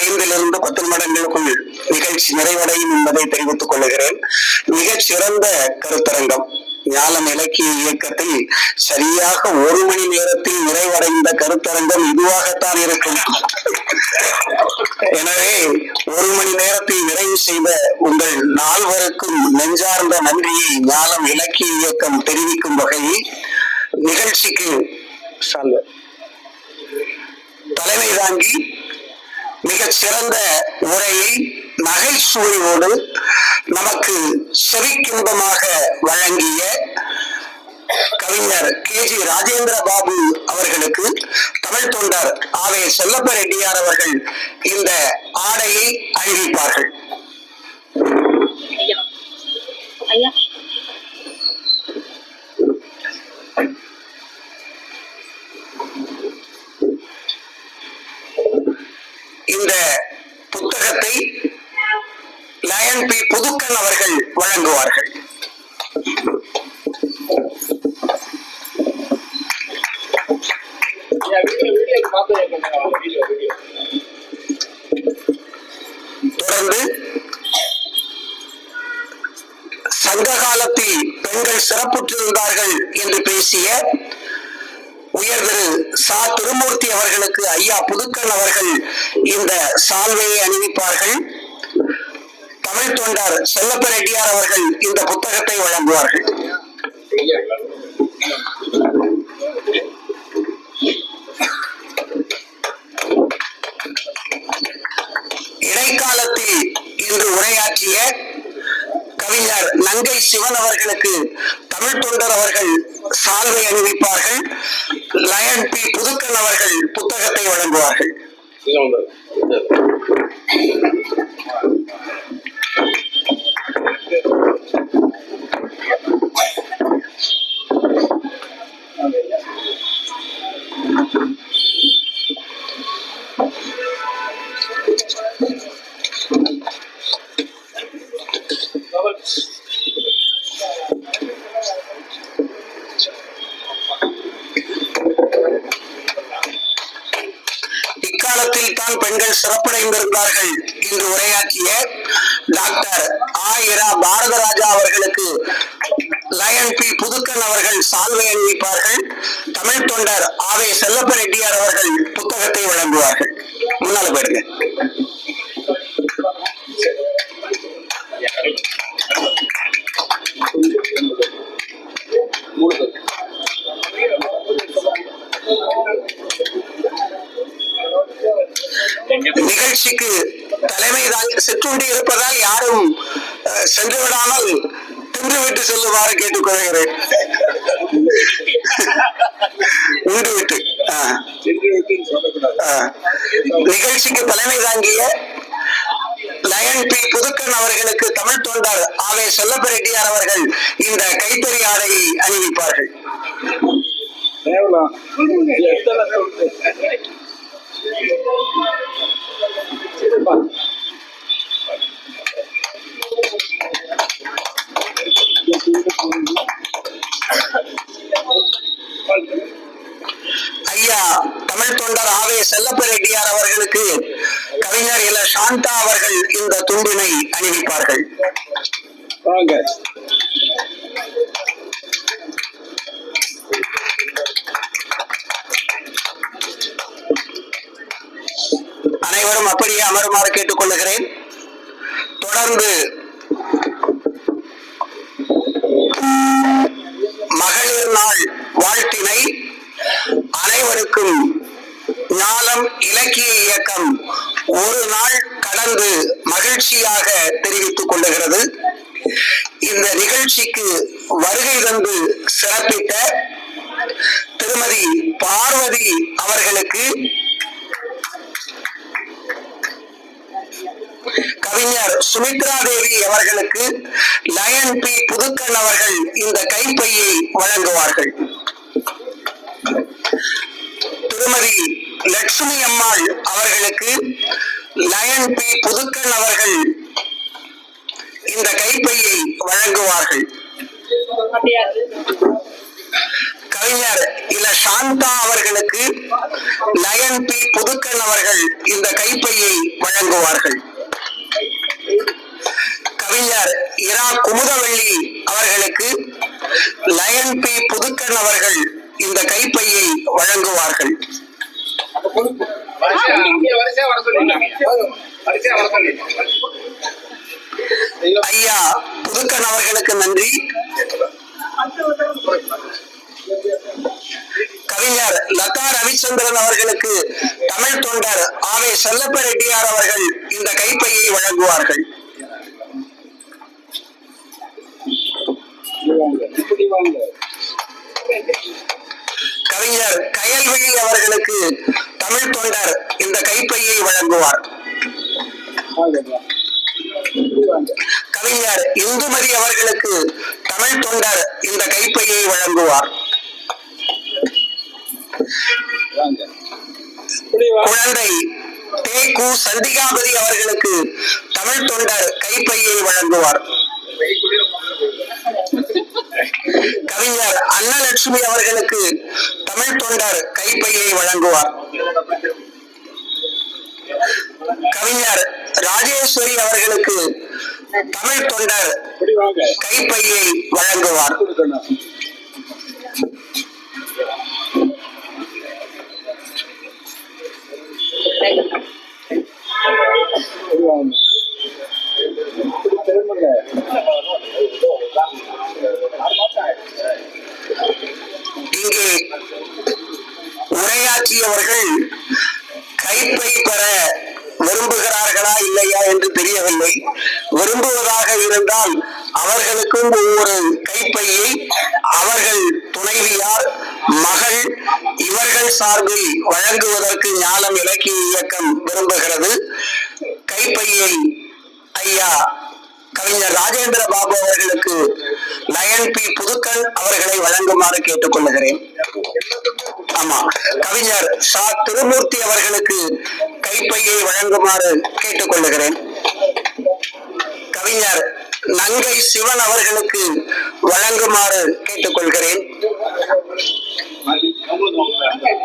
ஐந்திலிருந்து பத்து நிமிடங்களுக்குள் நிகழ்ச்சி நிறைவடையும் என்பதை தெரிவித்துக் கொள்கிறேன். மிகச் சிறந்த கருத்தரங்கம். ஞானம் இலக்கிய இயக்கத்தில் சரியாக ஒரு மணி நேரத்தில் நிறைவடைந்த கருத்தரங்கம் இதுவாகத்தான் இருக்கும் எனவே ஒரு மணி நேரத்தில் நிறைவு செய்த உங்கள் நால்வருக்கும் நெஞ்சார்ந்த நன்றியை ஞானம் இலக்கிய இயக்கம் தெரிவிக்கும் வகையில் நிகழ்ச்சிக்கு தலைமை தாங்கி மிகச் சிறந்த உரையை நகைச்சுவையோடு நமக்கு செவிக்கின்பமாக வழங்கிய கவிஞர் கே ஜி ராஜேந்திர பாபு அவர்களுக்கு தமிழ் தொண்டர் ஆவே செல்லப்ப ரெட்டியார் அவர்கள் இந்த ஆடையை அறிவிப்பார்கள் ஐயா ஐயா. தொடர்ந்து சங்க காலத்தில் பெண்கள் சிறப்புற்றிருந்தார்கள் என்று பேசிய உயர் திரு சா. திருமூர்த்தி அவர்களுக்கு ஐயா புதுக்கன் அவர்கள் இந்த சால்வையை அணிவிப்பார்கள். தமிழ் தொண்டர் செல்லப்ப ரெட்டியார் அவர்கள் இந்த புத்தகத்தை வழங்குவார்கள். கவிஞர் சிவன் அவர்களுக்கு தமிழ் தொண்டர் அவர்கள் சால்வை அணிவிப்பார்கள். லயன் பி புதுக்கன் அவர்கள் புத்தகத்தை வழங்குவார்கள். இக்காலத்தில் தான் பெண்கள் சிறப்படைந்திருந்தார்கள் என்று உரையாற்றிய டாக்டர் ஆயிரா இரா பாரதராஜா அவர்களுக்கு லயன் பி புதுக்கன் அவர்கள் சால்வை அணிவிப்பார்கள். தமிழ் தொண்டர் ஆவே செல்லப்ப ரெட்டியார் அவர்கள் புத்தகத்தை வழங்குவார்கள். முன்னால போயிடுங்க. நிகழ்ச்சிக்கு தலைமை சிற்றுண்டி இருப்பதால் யாரும் சென்று விடாமல் தின்று விட்டு செல்லுமாறு கேட்டுக்கொள்கிறேன். உண்டு விட்டு நிகழ்ச்சிக்கு தலைமை தாங்கிய லயன் பி புதுக்கன் அவர்களுக்கு தமிழ் தொண்டர் ஆவே செல்லப்ப ரெட்டியார் அவர்கள் இந்த கைத்தறி ஆடையை அணிவிப்பார்கள். ஐயா தமிழ் தொண்டர் ஆவே செல்லப்ப ரெட்டியார் அவர்களுக்கு கவிஞர் இல சாந்தா அவர்கள் இந்த துண்டினை அணிவிப்பார்கள். வாங்க. அனைவரும் அப்படியே அமருமாறு கேட்டுக்கொள்ளுகிறேன். தொடர்ந்து மகளிர் நாள் வாழ்த்தினை அனைவருக்கும் ஞானம் இலக்கிய இயக்கம் ஒரு நாள் கடந்து மகிழ்ச்சியாக தெரிவித்துக் கொள்ளுகிறது. இந்த நிகழ்ச்சிக்கு வருகை தந்து சிறப்பித்த திருமதி பார்வதி அவர்களுக்கு கவிஞர் சுமித்ரா தேவி அவர்களுக்கு லயன் பி புதுக்கன் அவர்கள் இந்த கைப்பையை வழங்குவார்கள். திருமதி லட்சுமி அம்மாள் அவர்களுக்கு லயன் பி புதுக்கன் அவர்கள் இந்த கைப்பையை வழங்குவார்கள். கவிஞர் கவிஞர் இல சாந்தா அவர்களுக்கு லயன் பி புதுக்கன் அவர்கள் இந்த கைப்பையை வழங்குவார்கள். கவிஞர் இரா குமுதவள்ளி அவர்களுக்கு லயன் பி புதுக்கன் அவர்கள் இந்த கைப்பையை வழங்குவார்கள். ஐயா புதுக்கன் அவர்களுக்கு நன்றி. கவிஞர் லதா ரவிச்சந்திரன் அவர்களுக்கு தமிழ் தொண்டர் ஆவே செல்லப்ப ரெட்டியார் அவர்கள் இந்த கைப்பையை வழங்குவார்கள் இப்படி வாங்க கவிஞர் கயல்விழி அவர்களுக்கு தமிழ் தொண்டர் இந்த கைப்பையை வழங்குவார். கவிஞர் இந்துமதி அவர்களுக்கு தமிழ் தொண்டர் இந்த கைப்பையை வழங்குவார். குழந்தை தே கு சந்திகாபதி அவர்களுக்கு தமிழ் தொண்டர் கைப்பையை வழங்குவார். கவிஞர் அன்னலட்சுமி அவர்களுக்கு தமிழ் தொண்டர் கைப்பையை வழங்குவார். கவிஞர் ராஜேஸ்வரி அவர்களுக்கு தமிழ் தொண்டர் கைப்பையை வழங்குவார். எழுதியவர்கள் கைப்பை பெற விரும்புகிறார்களா இல்லையா என்று தெரியவில்லை. விரும்புவதாக இருந்தால் அவர்களுக்கும் ஒவ்வொரு கைப்பையை அவர்கள் துணைவியார் மகள் இவர்கள் சார்பில் வழங்குவதற்கு ஞானம் இலக்கிய இயக்கம் விரும்புகிறது. கைப்பையை ஐயா கவிஞர் ராஜேந்திர பாபு அவர்களுக்கு லயன் பி புதுக்கல் அவர்களை வழங்குமாறு கேட்டுக்கொள்கிறேன் ஆமா கவிஞர் சா. திருமூர்த்தி அவர்களுக்கு கைப்பையை வழங்குமாறு கேட்டுக்கொள்கிறேன் கவிஞர் நங்கை சிவன் அவர்களுக்கு வழங்குமாறு கேட்டுக்கொள்கிறேன்.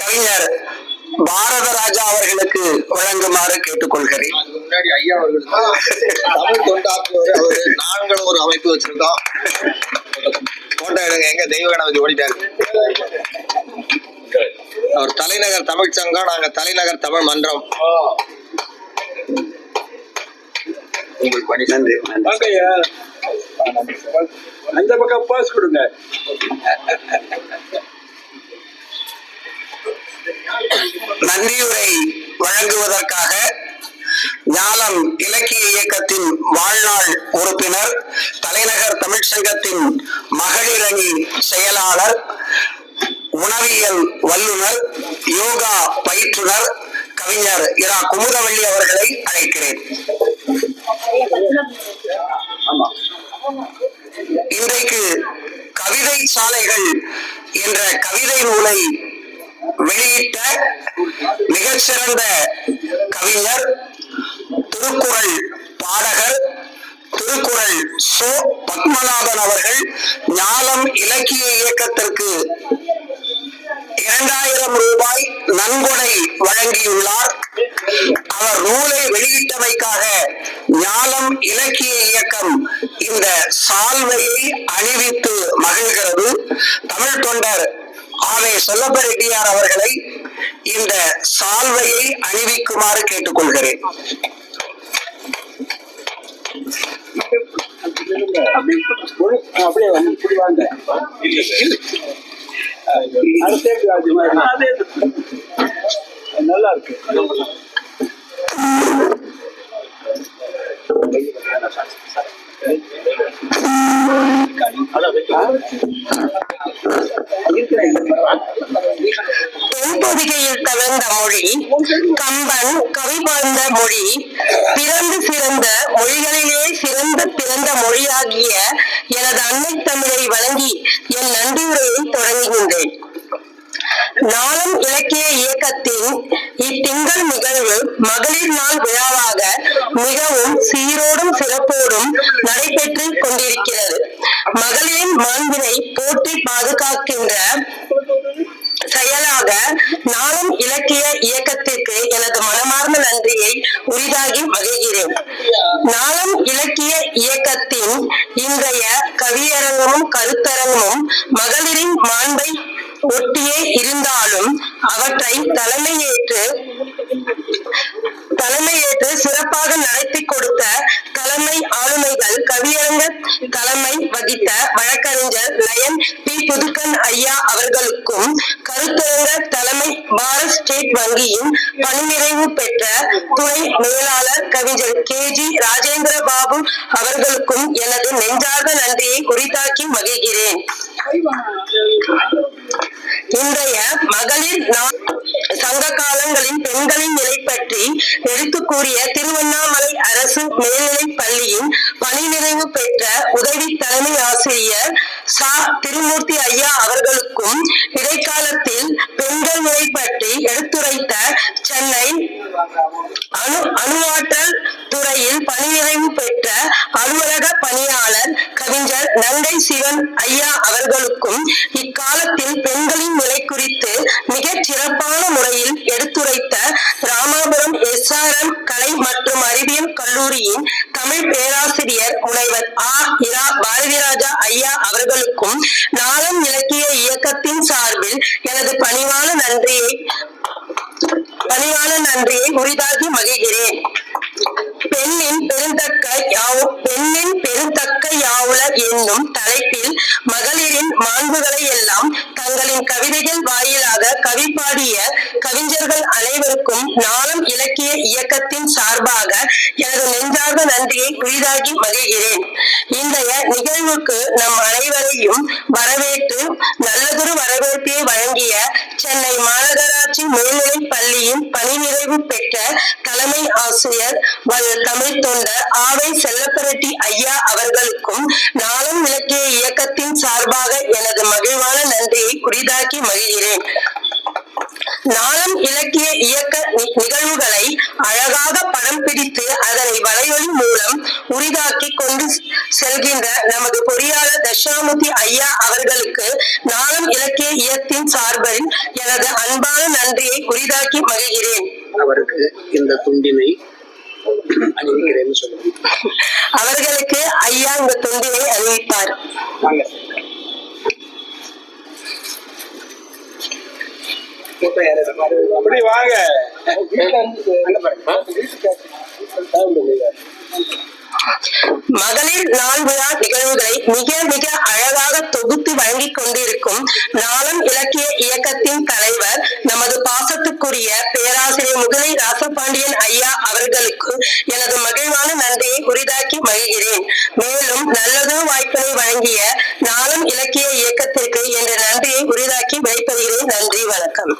கவிஞர் பாரத ராஜா அவர்களுக்கு வழங்குமாறு கேட்டுக்கொள்கிறேன். முன்னாடி ஐயா அவர்கள் தமிழ் தொண்டாற்றுவர் அவரு நாங்களும் ஒரு அமைப்பு வச்சிருக்கோம். போட்டோ எடுங்க எங்க தெய்வ கணபதி ஓடிட்டாரு. அவர் தலைநகர் தமிழ் சங்கம் நாங்க தலைநகர் தமிழ் மன்றம். உங்களுக்கு பணி நன்றி அந்த பக்கம் பாஸ் கொடுங்க. நன்றியுரை வழங்குவதற்காக ஞானம் இலக்கிய இயக்கத்தின் வாழ்நாள் உறுப்பினர் தலைநகர் தமிழ்ச்சங்கத்தின் மகளிரணி மகளிர் அணி செயலாளர் உணவியல் வல்லுநர் யோகா பயிற்றுனர் கவிஞர் இரா குமுதவள்ளி அவர்களை அழைக்கிறேன். இன்றைக்கு கவிதை சாலைகள் என்ற கவிதை நூலை வெளியிட்ட மிகச்சிறந்த கவிஞர் திருக்குறள் பாடகர் திருக்குறள் சோ பத்மநாதன் அவர்கள் ஞானம் இலக்கிய இயக்கத்திற்கு இரண்டாயிரம் ரூபாய் நன்கொடை வழங்கியுள்ளார். அவர் நூலை வெளியிட்டமைக்காக ஞானம் இலக்கிய இயக்கம் இந்த சால்வையை அணிவித்து மகிழ்கிறது. தமிழ் தொண்டர் ஆவே சொல்லப்பெருட்டியார் அவர்களை இந்த சால்வையை அணிவிக்குமாறு கேட்டுக்கொள்கிறேன். அப்படியே வந்து இப்படி நல்லா இருக்கு. தென்பொதிகையில் கலந்த மொழி கம்பன் கவி வாழ்ந்த மொழி பிறந்து சிறந்த மொழிகளிலே சிறந்த பிறந்த மொழியாகிய எனது அன்னை தமிழை வழங்கி என் நன்றியுரையை தொடங்குகின்றேன். நாளும் இலக்கிய இயக்கத்தின் இத்திங்கள் நிகழ்வு மகளிர் நாள் விழாவாக மிகவும் சீரோடும் சிறப்போடும் நடைபெற்று கொண்டிருக்கிறது. மகளிரின் மாண்பினை போற்றி பாதுகாக்கின்ற செயலாக நாளும் இலக்கிய இயக்கத்திற்கு எனது மனமார்ந்த நன்றியை உரிதாகி மகிழ்கிறேன். நாளும் இலக்கிய இயக்கத்தின் இன்றைய கவியரங்கமும் கருத்தரங்கமும் மகளிரின் மாண்பை ஒட்டியே இருந்தாலும் அவற்றை தலைமையேற்று தலைமையேற்று சிறப்பாக நடத்தி கொடுத்த தலைமை ஆளுமைகள் கவியரங்க தலைமை வகித்த வழக்கறிஞர் லயன் பி. புதுக்கன் ஐயா அவர்களுக்கும் கருத்தரங்க தலைமை பாரத் ஸ்டேட் வங்கியின் பணிநிறைவு பெற்ற துணை மேலாளர் கவிஞர் கே. ஜி. ராஜேந்திர பாபு அவர்களுக்கும் எனது நெஞ்சார்ந்த நன்றியை குறித்தாக்கி மகிழ்கிறேன். இன்றைய மகளிர் சங்க காலங்களின் பெண்களின் நிலை பற்றி எடுத்து கூறிய திருவண்ணாமலை அரசு மேல்நிலை பள்ளியின் பணி பெற்ற உதவி தலைமை ஆசிரியர் சா. திருமூர்த்தி ஐயா அவர்களுக்கும் இடைக்காலத்தில் பெண்கள் முறை பற்றி எடுத்துரைத்த சென்னை அணு அணுவாற்றல் துறையில் பணிநிறைவு பெற்ற அலுவலக பணியாளர் கவிஞர் நங்கை சிவன் ஐயா அவர்களுக்கும் இக்காலத்தில் பெண்களின் உரிதாகி மகிழ்கிறேன். பெண்ணின் பெருந்தக்க யாவு பெண்ணின் பெருந்தக்க யாவுல என்னும் தலைப்பில் மகளிரின் மாண்புகளை எல்லாம் தங்களின் கவிதைகள் வாயிலாக கவி பாடிய கவிஞர்கள் அனைவருக்கும் நாளும் இலக்கிய இயக்கத்தின் சார்பாக எனது நெஞ்சார்ந்த நன்றியை உரிதாகி மகிழ்கிறேன். இன்றைய நிகழ்வுக்கு நம் அனைவரையும் வரவேற்று நல்லதொரு வரவேற்பை வழங்கிய சென்னை மாநகராட்சி மேல்நிலைப் பள்ளியின் பணி ஓய்வு பெற்ற தலைமை ஆசிரியர் தமிழ் தொண்டர் ஆவை செல்லப்பரட்டி ஐயா அவர்களுக்கும் நாளும் விளக்கிய இயக்கத்தின் சார்பாக எனது மகிழ்வான நன்றியை குறிதாக்கி மகிழ்கிறேன். நாளம் இலக்கிய இயக்க நிகழ்வுகளை அழகாக படம் பிடித்து அதனை வலையொலி மூலம் உரிதாக்கி கொண்டு செல்கின்ற நமது பொறியாளர் தட்சிணாமூர்த்தி ஐயா அவர்களுக்கு நாளும் இலக்கிய இயக்கத்தின் சார்பில் எனது அன்பான நன்றியை உரிதாக்கி மகிழ்கிறேன் அவருக்கு இந்த துண்டினை அணிவிக்கிறேன்னு சொல்லுங்க அவர்களுக்கு ஐயா இந்த தொண்டினை அறிவிப்பார். வாங்க. அப்படி வாங்க. மகளிர் நாள் விழா நிகழ்வுகளை மிக மிக அழகாக தொகுத்து வழங்கிக் கொண்டிருக்கும் நாளம் இலக்கிய இயக்கத்தின் தலைவர் நமது பாசத்துக்குரிய பேராசிரியர் முகலை ராசபாண்டியன் ஐயா அவர்களுக்கு எனது மகிழ்வான நன்றியை உரிதாக்கி மகிழ்கிறேன். மேலும் நல்லது வாய்ப்பினை வழங்கிய நாளம் இலக்கிய இயக்கத்திற்கு என்ற நன்றியை உரிதாக்கி விடைபெறுகிறேன். நன்றி வணக்கம்.